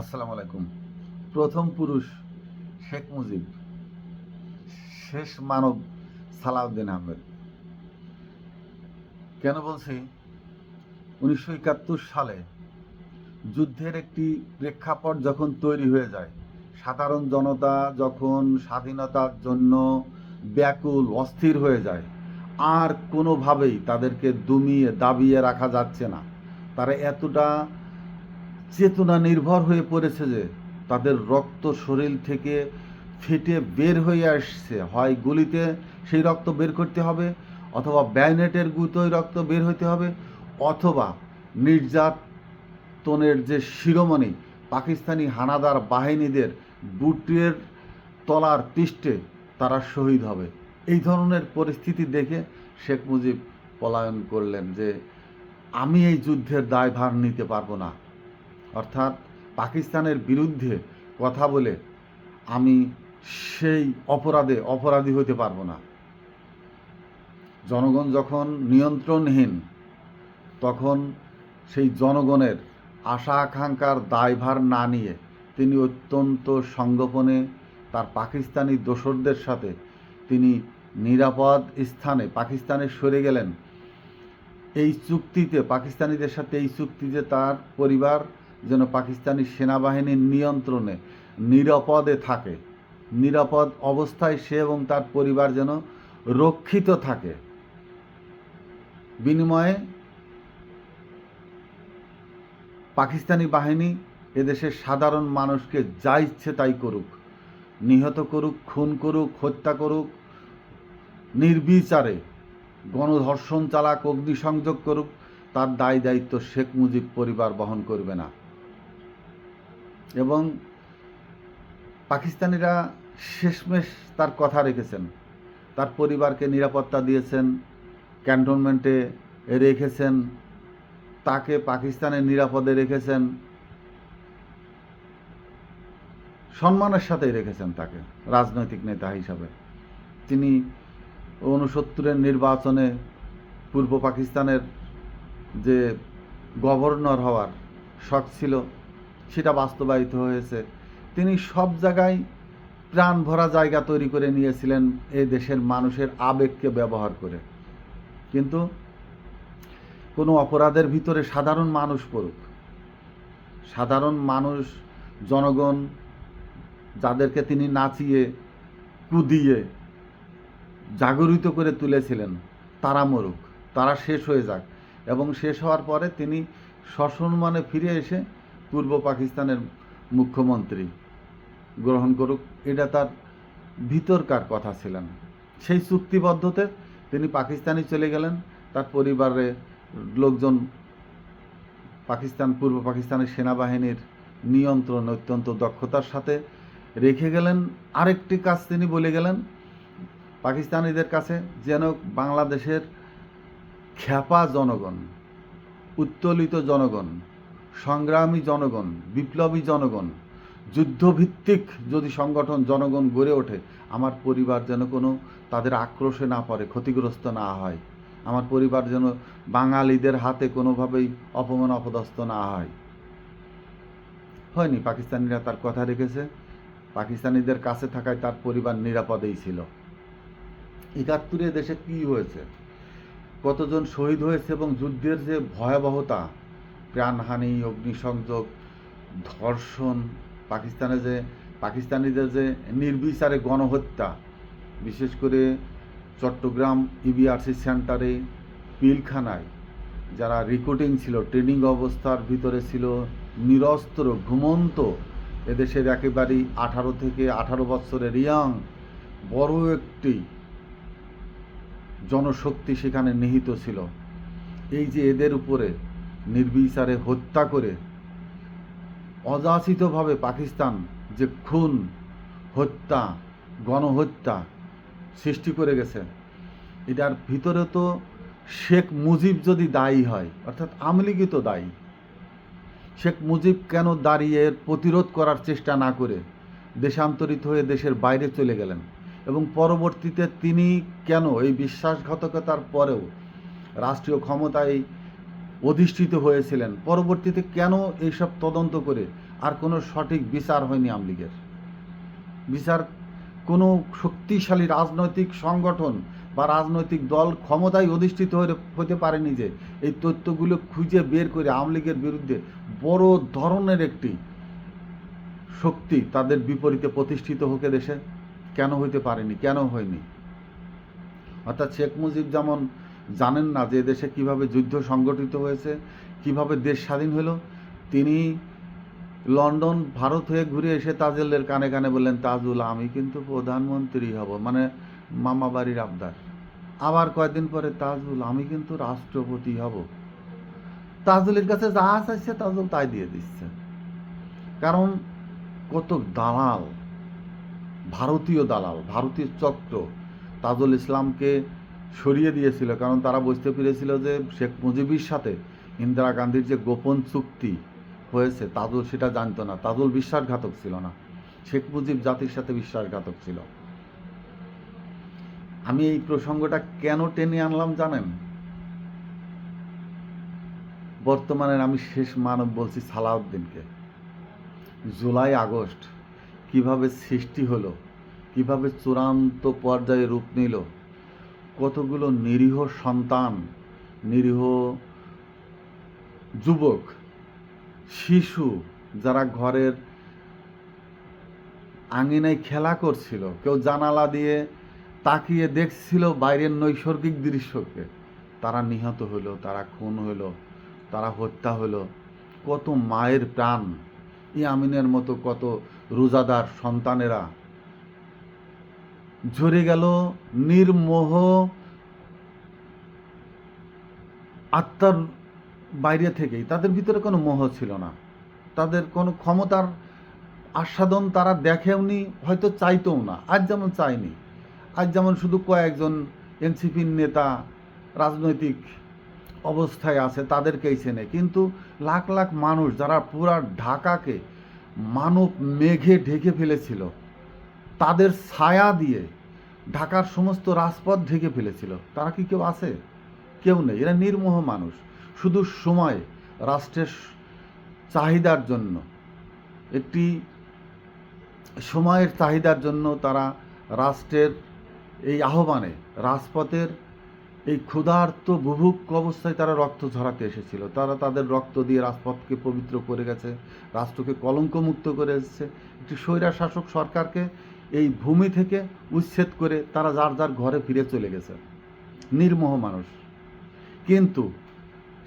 আসসালামু আলাইকুম। প্রথম পুরুষ শেখ মুজিব, শেষ মানব সালাউদ্দিন আহমেদ। কেন বলছি? উনিশশো একাত্তর সালে যুদ্ধের একটি প্রেক্ষাপট যখন তৈরি হয়ে যায়, সাধারণ জনতা যখন স্বাধীনতার জন্য ব্যাকুল, অস্থির হয়ে যায়, আর কোনোভাবেই তাদেরকে দমিয়ে দাবিয়ে রাখা যাচ্ছে না। তারা এতটা চেতনা নির্ভর হয়ে পড়েছে যে তাদের রক্ত শরীর থেকে ফেটে বের হয়ে আসছে। হয় গুলিতে সেই রক্ত বের করতে হবে অথবা ব্যানেটের গুতোয় রক্ত বের হইতে হবে অথবা নির্যাতনের যে শিরোমণি পাকিস্তানি হানাদার বাহিনীদের বুটের তলার পৃষ্ঠে তারা শহীদ হবে। এই ধরনের পরিস্থিতি দেখে শেখ মুজিব পলায়ন করলেন যে, আমি এই যুদ্ধের দায়ভার নিতে পারব না। অর্থাৎ পাকিস্তানের বিরুদ্ধে কথা বলে আমি সেই অপরাধে অপরাধী হতে পারব না। জনগণ যখন নিয়ন্ত্রণহীন, তখন সেই জনগণের আশা আকাঙ্ক্ষার দায়ভার না নিয়ে তিনি অত্যন্ত সংগোপনে তার পাকিস্তানি দোসরদের সাথে তিনি নিরাপদ স্থানে পাকিস্তানে সরে গেলেন। এই চুক্তিতে, পাকিস্তানিদের সাথে এই চুক্তিতে তার পরিবার যেন পাকিস্তানি সেনাবাহিনীর নিয়ন্ত্রণে, নিরাপদে থাকে। নিরাপদ অবস্থায় সে এবং তার পরিবার যেন রক্ষিত থাকে। বিনিময়ে পাকিস্তানি বাহিনী এদেশের সাধারণ মানুষকে যা ইচ্ছে তাই করুক। নিহত করুক, খুন করুক, হত্যা করুক, নির্বিচারে গণধর্ষণ চালাক, অগ্নিসংযোগ করুক, তার দায় দায়িত্ব শেখ মুজিব পরিবার বহন করবে না। এবং পাকিস্তানিরা শেষমেশ তার কথা রেখেছেন। তার পরিবারকে নিরাপত্তা দিয়েছেন, ক্যান্টনমেন্টে রেখেছেন, তাকে পাকিস্তানের নিরাপদে রেখেছেন, সম্মানের সাথেই রেখেছেন তাকে, রাজনৈতিক নেতা হিসাবে। তিনি ঊনসত্তরের নির্বাচনে পূর্ব পাকিস্তানের যে গভর্নর হওয়ার শখ ছিল সেটা বাস্তবায়িত হয়েছে। তিনি সব জায়গায় প্রাণ ভরা জায়গা তৈরি করে নিয়েছিলেন এই দেশের মানুষের আবেগকে ব্যবহার করে। কিন্তু কোনো অপরাধের ভিতরে সাধারণ মানুষ পড়ুক। সাধারণ মানুষ, জনগণ, যাদেরকে তিনি নাচিয়ে, কুদিয়ে, জাগরিত করে তুলেছিলেন, তারা মরুক, তারা শেষ হয়ে যাক। এবং শেষ হওয়ার পরে তিনি সসম্মানে ফিরে এসে পূর্ব পাকিস্তানের মুখ্যমন্ত্রী গ্রহণ করুক, এটা তার ভিতরকার কথা ছিলেন। সেই চুক্তিবদ্ধতে তিনি পাকিস্তানে চলে গেলেন, তার পরিবারে লোকজন পাকিস্তান, পূর্ব পাকিস্তানের সেনাবাহিনীর নিয়ন্ত্রণ অত্যন্ত দক্ষতার সাথে রেখে গেলেন। আরেকটি কাজ তিনি বলে গেলেন, পাকিস্তানিদের কাছে যেন বাংলাদেশের খ্যাপা জনগণ, উত্তোলিত জনগণ সংগ্রামী জনগণ, বিপ্লবী জনগণ, যুদ্ধভিত্তিক যদি সংগঠন জনগণ গড়ে ওঠে, আমার পরিবার যেন কোনো তাদের আক্রোশে না পড়ে, ক্ষতিগ্রস্ত না হয়। আমার পরিবার যেন বাঙালিদের হাতে কোনোভাবেই অপমান, অপদস্থ না হয়। হয়নি, পাকিস্তানিরা তার কথা রেখেছে। পাকিস্তানিদের কাছে থাকায় তার পরিবার নিরাপদেই ছিল। একাত্তরে দেশে কি হয়েছে? কতজন শহীদ হয়েছে এবং যুদ্ধের যে ভয়াবহতা প্রাণহানি, অগ্নিসংযোগ, ধর্ষণ, পাকিস্তানে যে পাকিস্তানিদের যে নির্বিচারে গণহত্যা, বিশেষ করে চট্টগ্রাম ইবিআরসি সেন্টারে পিলখানায় যারা রিক্রুটিং ছিল ট্রেনিং অবস্থার ভিতরে ছিল, নিরস্ত্র, ঘুমন্ত, এদেশের একেবারেই আঠারো থেকে আঠারো বছরের ইয়াং বড় একটি জনশক্তি সেখানে নিহিত ছিল। এই যে এদের উপরে নির্বিচারে হত্যা করে অযাচিতভাবে পাকিস্তান যে খুন, হত্যা, গণহত্যা সৃষ্টি করে গেছে, এটার ভিতরে তো শেখ মুজিব যদি দায়ী হয়, অর্থাৎ আমলিগি তো দায়ী, শেখ মুজিব কেন দাঁড়িয়ে প্রতিরোধ করার চেষ্টা না করে দেশান্তরিত হয়ে দেশের বাইরে চলে গেলেন? এবং পরবর্তীতে তিনি কেন এই বিশ্বাসঘাতকতার পরেও রাষ্ট্রীয় ক্ষমতায় অধিষ্ঠিত হয়েছিলেন। পরবর্তীতে কেন এইসব তদন্ত করে আর কোনো সঠিক বিচার হয়নি আমলিগের? বিচার কোনো শক্তিশালী রাজনৈতিক সংগঠন বা রাজনৈতিক দল ক্ষমতায় অধিষ্ঠিত হতে পারেনি যে এই তথ্যগুলো খুঁজে বের করে আওয়ামী লীগের বিরুদ্ধে বড় ধরনের একটি শক্তি তাদের বিপরীতে প্রতিষ্ঠিত হোকে দেশে কেন হইতে পারেনি, কেন হয়নি? অর্থাৎ শেখ মুজিব যেমন জানেন না যে দেশে কীভাবে যুদ্ধ সংগঠিত হয়েছে, কীভাবে দেশ স্বাধীন হলো? তিনি লন্ডন, ভারত হয়ে ঘুরে এসে তাজেলের কানে কানে বললেন, তাজুল, আমি কিন্তু প্রধানমন্ত্রী হব। মানে মামা বাড়ির আবদার। আবার কয়েকদিন পরে, তাজুল, আমি কিন্তু রাষ্ট্রপতি হব। তাজুলের কাছে যা চাইছে তাজুল তাই দিয়ে দিচ্ছে। কারণ কত দালাল, ভারতীয় দালাল, ভারতীয় চক্র তাজুল ইসলামকে সরিয়ে দিয়েছিল, কারণ তারা বুঝতে পেরেছিল যে শেখ মুজিবের সাথে ইন্দিরা গান্ধীর যে গোপন চুক্তি হয়েছে, তাজুল সেটা জানতো না। তাজুল বিশ্বাসঘাতক ছিল না। শেখ মুজিব জাতির সাথে বিশ্বাসঘাতক ছিল। আমি এই প্রসঙ্গটা কেন টেনে আনলাম জানেন? বর্তমানে আমি শেষ মানব বলছি সালাউদ্দিনকে। জুলাই, আগস্ট, কীভাবে সৃষ্টি হলো, কীভাবে চূড়ান্ত পর্যায়ে রূপ নিল কতগুলো নিরীহ সন্তান, নিরীহ যুবক, শিশু যারা ঘরের আঙিনায় খেলা করছিল, কেউ জানালা দিয়ে তাকিয়ে দেখছিল বাইরের নৈসর্গিক দৃশ্যকে, তারা নিহত হলো, তারা খুন হলো, তারা হত্যা হলো। কত মায়ের প্রাণ ইয়ামিনের মতো কত রোজাদার সন্তানেরা ঝরে গেল নির্মোহ আত্মার বাইরে থেকেই। তাদের ভিতরে কোনো মোহ ছিল না। তাদের কোনো ক্ষমতার আস্বাদন তারা দেখেওনি হয়তো চাইতেও না। আজ যেমন চায়নি। আজ যেমন শুধু কয়েকজন এনসিপির নেতা রাজনৈতিক অবস্থায় আছে, তাদেরকেই চেনে। কিন্তু লাখ লাখ মানুষ যারা পুরা ঢাকাকে মানব মেঘে ঢেকে ফেলেছিল তাদের ছায়া দিয়ে ঢাকার সমস্ত রাজপথ ঢেকে ফেলেছিল। তারা কি কেউ আছে? কেউ নেই। এরা নির্মোহ মানুষ। শুধু সময়, রাষ্ট্রের চাহিদার জন্য। একটি সময়ের চাহিদার জন্য তারা রাষ্ট্রের এই আহ্বানে, রাজপথের এই ক্ষুধার্ত বুভুক অবস্থায় তারা রক্ত ঝরাতে এসেছিল। তারা তাদের রক্ত দিয়ে রাজপথকে পবিত্র করে গেছে, রাষ্ট্রকে কলঙ্কমুক্ত করে এসেছে। একটি স্বৈরা শাসক সরকারকে এই ভূমি থেকে উচ্ছেদ করে তারা যার যার ঘরে ফিরে চলে গেছে। নির্মোহ মানুষ। কিন্তু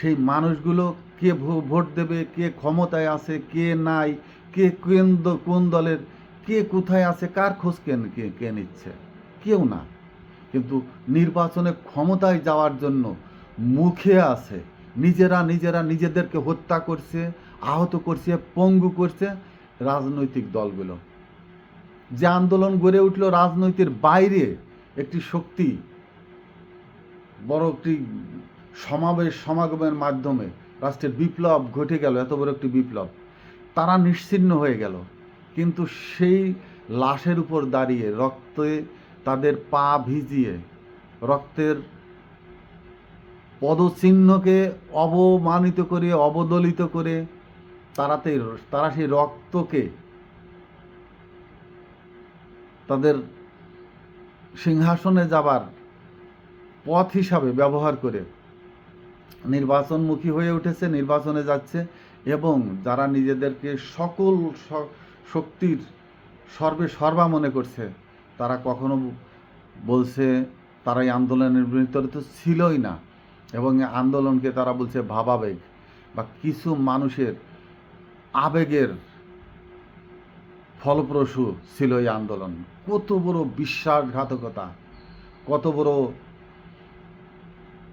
সেই মানুষগুলো কে ভোট দেবে, কে ক্ষমতায় আছে, কে নাই, কে কোন দ- কোন দলের, কে কোথায় আছে, কার খোঁজ কে কে নিচ্ছে? কেউ না। কিন্তু নির্বাচনে ক্ষমতায় যাওয়ার জন্য মুখে আছে, নিজেরা নিজেরা নিজেদেরকে হত্যা করছে, আহত করছে, পঙ্গু করছে রাজনৈতিক দলগুলো। যে আন্দোলন গড়ে উঠল রাজনৈতিক বাইরে একটি শক্তি, বড় একটি সমাবেশ, সমাগমের মাধ্যমে রাষ্ট্রের বিপ্লব ঘটে গেল, এত বড় একটি বিপ্লব। তারা নিশ্চিহ্ন হয়ে গেল, কিন্তু সেই লাশের উপর দাঁড়িয়ে রক্তে তাদের পা ভিজিয়ে, রক্তের পদচিহ্নকে অবমানিত করে, অবদলিত করে তারাতে তারা সেই রক্তকে তাদের সিংহাসনে যাবার পথ হিসাবে ব্যবহার করে নির্বাচনমুখী হয়ে উঠেছে, নির্বাচনে যাচ্ছে এবং যারা নিজেদেরকে সকল শক্তির সর্বে সর্বা মনে করছে, তারা কখনো বলছে তারা এই আন্দোলনের ভিতরে তো ছিলই না এবং আন্দোলনকে তারা বলছে ভাবাবেগ বা কিছু মানুষের আবেগের ফলপ্রসূ ছিল এই আন্দোলন। কত বড় বিশ্বাসঘাতকতা, কত বড়,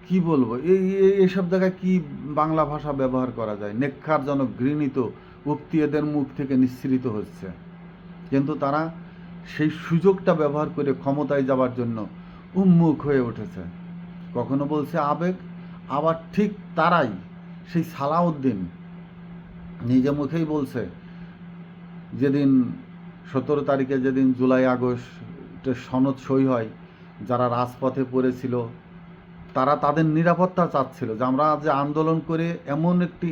কি বলব, এই, এই- এইসব জায়গায় কি বাংলা ভাষা ব্যবহার করা যায়? নেক্ষারজনক ঘৃণিত উক্তি এদের মুখ থেকে নিঃসৃত হচ্ছে। কিন্তু তারা সেই সুযোগটা ব্যবহার করে ক্ষমতায় যাওয়ার জন্য উন্মুখ হয়ে উঠেছে। কখনো বলছে আবেগ, আবার ঠিক তারাই সেই সালাউদ্দিন নিজে মুখেই বলছে যেদিন সতেরো তারিখে যেদিন জুলাই আগস্টের সনদ সই হয়, যারা রাজপথে পড়েছিল, তারা তাদের নিরাপত্তা চাচ্ছিল যে আমরা যে আন্দোলন করে এমন একটি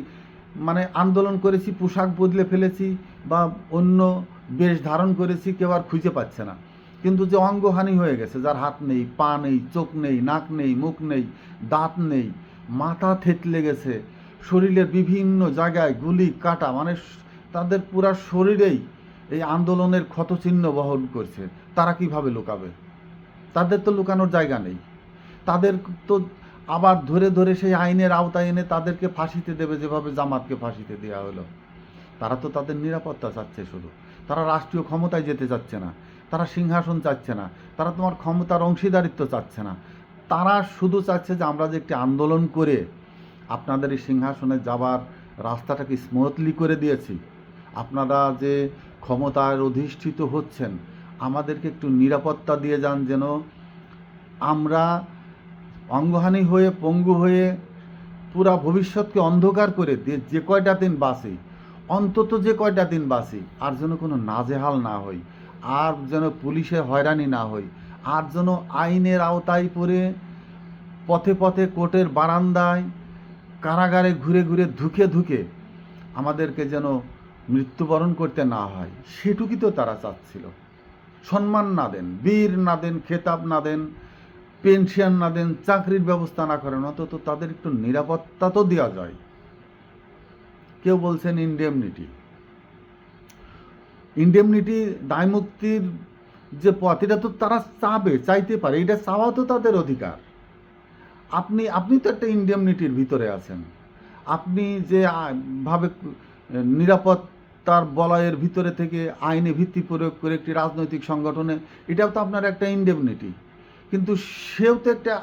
মানে আন্দোলন করেছি, পোশাক বদলে ফেলেছি বা অন্য বেশ ধারণ করেছি, কেউ আর খুঁজে পাচ্ছে না। কিন্তু যে অঙ্গহানি হয়ে গেছে, যার হাত নেই, পা নেই, চোখ নেই, নাক নেই, মুখ নেই, দাঁত নেই, মাথা থেতলে গেছে, শরীরের বিভিন্ন জায়গায় গুলি, কাটা মানে তাদের পুরা শরীরেই এই আন্দোলনের ক্ষতচিহ্ন বহন করছে। তারা কীভাবে লুকাবে? তাদের তো লুকানোর জায়গা নেই। তাদের তো আবার ধরে ধরে সেই আইনের আওতায় এনে তাদেরকে ফাঁসিতে দেবে, যেভাবে জামাতকে ফাঁসিতে দেওয়া হলো। তারা তো তাদের নিরাপত্তা চাচ্ছে শুধু। তারা রাষ্ট্রীয় ক্ষমতায় যেতে চাচ্ছে না। তারা সিংহাসন চাচ্ছে না। তারা তোমার ক্ষমতার অংশীদারিত্ব চাচ্ছে না। তারা শুধু চাচ্ছে যে আমরা যে একটি আন্দোলন করে আপনাদের এই সিংহাসনে যাবার রাস্তাটাকে স্মুথলি করে দিয়েছি। আপনারা যে ক্ষমতায় অধিষ্ঠিত হচ্ছেন, আমাদেরকে একটু নিরাপত্তা দিয়ে যান যেন আমরা অঙ্গহানি হয়ে, পঙ্গু হয়ে পুরা ভবিষ্যৎকে অন্ধকার করে দিয়ে যে কয়টা দিন বাঁচি, অন্তত যে কয়টা দিন বাঁচি, আর যেন কোনো নাজেহাল না হই, আর যেন পুলিশে হয়রানি না হই, আর যেন আইনের আওতায় পড়ে পথে পথে কোর্টের বারান্দায় কারাগারে ঘুরে ঘুরে ধুকে ধুকে আমাদেরকে যেন মৃত্যুবরণ করতে না হয়, সেটুকুই তো তারা চাচ্ছিল। সম্মান না দেন, বীর না দেন, খেতাব না দেন, পেনশন না দেন, চাকরির ব্যবস্থা না করেন, অন্তত তাদের একটু নিরাপত্তা তো দেওয়া যায়। কেউ বলছেন ইন্ডেমনিটি ইন্ডেমনিটি দায়মুক্তির যে পথ, এটা তো তারা চাবে, চাইতে পারে, এটা চাওয়া তো তাদের অধিকার। আপনি আপনি তো একটা ইন্ডেমনিটির ভিতরে আছেন। আপনি যে ভাবে কু- নিরাপত্তার বলয়ের ভিতরে থেকে আইনে ভিত্তি প্রয়োগ করে একটি রাজনৈতিক সংগঠনে, এটাও তো আপনার একটা ইন্ডেমনিটি কিন্তু সেও তো একটা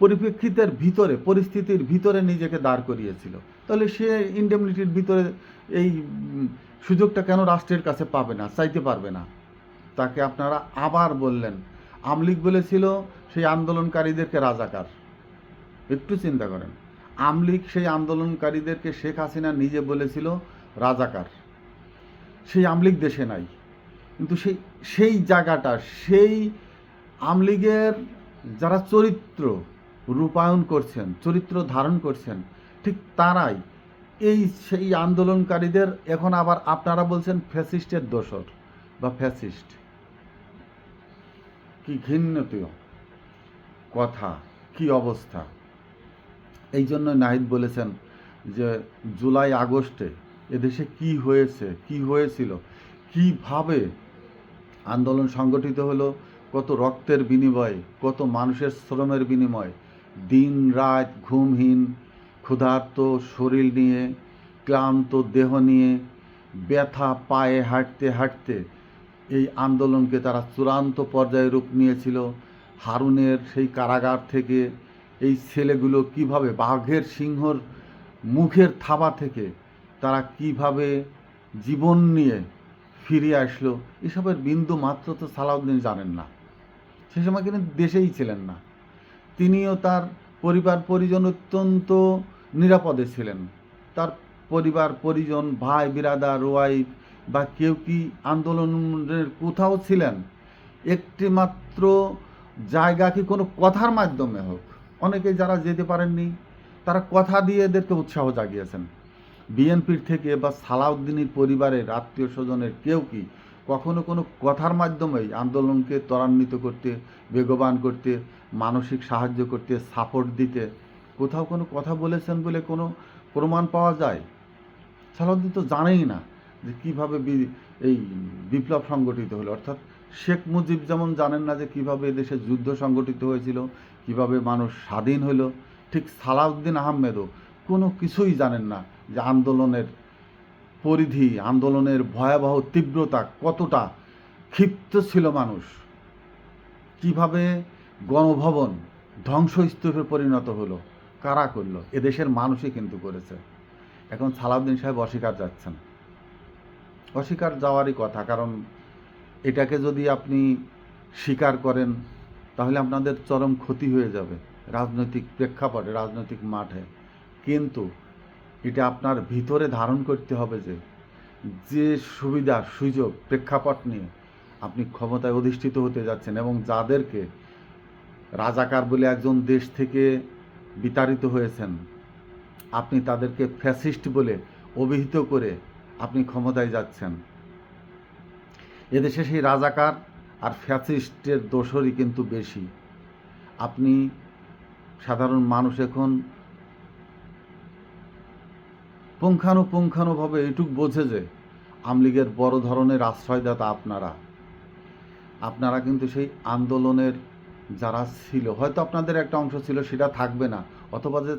পরিপ্রেক্ষিতের ভিতরে, পরিস্থিতির ভিতরে নিজেকে দাঁড় করিয়েছিল। তাহলে সে ইন্ডেমনিটির ভিতরে এই সুযোগটা কেন রাষ্ট্রের কাছে পাবে না, চাইতে পারবে না? তাকে আপনারা আবার বললেন আমলিগ বলেছিল, সেই আন্দোলনকারীদেরকে রাজাকার। একটু চিন্তা করেন আমলিগ সেই আন্দোলনকারীদেরকে শেখ হাসিনা নিজে বলেছিল রাজাকার। সেই আমলিগ দেশে নাই। কিন্তু সেই সেই জায়গাটা, সেই আমলিগের যারা চরিত্র রূপায়ণ করছেন, চরিত্র ধারণ করছেন, ঠিক তারাই এই সেই আন্দোলনকারীদের এখন আবার আপনারা বলছেন ফ্যাসিস্টের দোসর বা ফ্যাসিস্ট। কি ঘৃণ্যতীয় কথা, কি অবস্থা? এই জন্য নাহিদ বলেছেন যে জুলাই আগস্টে এদেশে কি হয়েছে, কি হয়েছিল, কীভাবে আন্দোলন সংগঠিত হলো, কত রক্তের বিনিময়ে, কত মানুষের শ্রমের বিনিময় দিন রাত ঘুমহীন, ক্ষুধার্ত শরীর নিয়ে, ক্লান্ত দেহ নিয়ে, ব্যথা পায়ে হাঁটতে হাঁটতে এই আন্দোলনকে তারা চূড়ান্ত পর্যায়ে রূপ নিয়েছিল। হারুনের সেই কারাগার থেকে এই ছেলেগুলো কীভাবে বাঘের সিংহর মুখের থাবা থেকে তারা কীভাবে জীবন নিয়ে ফিরে আসলো, এসবের বিন্দু মাত্র তো সালাউদ্দিন জানেন না। সে সময় কিন্তু দেশেই ছিলেন না। তিনিও তার পরিবার পরিজন অত্যন্ত নিরাপদে ছিলেন। তার পরিবার পরিজন, ভাই, বিরাদার, ওয়াইফ বা কেউ কি আন্দোলনের কোথাও ছিলেন, একটি মাত্র জায়গা কি কোনো কথার মাধ্যমে হোক, অনেকে যারা যেতে পারেননি, তারা কথা দিয়ে এদেরকে উৎসাহ জাগিয়েছেন। বিএনপির থেকে বা সালাউদ্দিনের পরিবারের আত্মীয় স্বজনের কেউ কি কখনো কোনো কথার মাধ্যমেই আন্দোলনকে ত্বরান্বিত করতে, বেগবান করতে, মানসিক সাহায্য করতে সাপোর্ট দিতে কোথাও কোনো কথা বলেছেন বলে কোনো প্রমাণ পাওয়া যায়? সালাউদ্দিন তো জানেই না যে কীভাবে এই বিপ্লব সংগঠিত হলো। অর্থাৎ শেখ মুজিব যেমন জানেন না যে কীভাবে দেশে যুদ্ধ সংগঠিত হয়েছিল, কীভাবে মানুষ স্বাধীন হলো, ঠিক সালাউদ্দিন আহমেদও কোনো কিছুই জানেন না যে আন্দোলনের পরিধি, আন্দোলনের ভয়াবহ তীব্রতা কতটা ক্ষিপ্ত ছিল মানুষ, কীভাবে গণভবন ধ্বংসস্তূপে পরিণত হলো, কারা করল, এদেশের মানুষই কিন্তু করেছে। এখন সালাউদ্দিন সাহেব অস্বীকার যাচ্ছেন। অস্বীকার যাওয়ারই কথা, কারণ এটাকে যদি আপনি স্বীকার করেন, তাহলে আপনাদের চরম ক্ষতি হয়ে যাবে রাজনৈতিক প্রেক্ষাপটে, রাজনৈতিক মাঠে। কিন্তু এটা আপনার ভিতরে ধারণ করতে হবে যে যে সুবিধা, সুযোগ, প্রেক্ষাপট নিয়ে আপনি ক্ষমতায় অধিষ্ঠিত হতে যাচ্ছেন এবং যাদেরকে রাজাকার বলে একজন দেশ থেকে বিতাড়িত হয়েছেন, আপনি তাদেরকে ফ্যাসিস্ট বলে অভিহিত করে আপনি ক্ষমতায় যাচ্ছেন। এদেশে সেই রাজাকার আর ফ্যাসিস্টের দোষরই কিন্তু বেশি। আপনি সাধারণ মানুষ এখন পুঙ্খানুপুঙ্খানুভাবে এটুক বোঝে যে আমলিগের বড় ধরনের আশ্রয়দাতা আপনারা। আপনারা কিন্তু সেই আন্দোলনের যারা ছিল, হয়তো আপনাদের একটা অংশ ছিল, সেটা থাকবে না, অথবা যে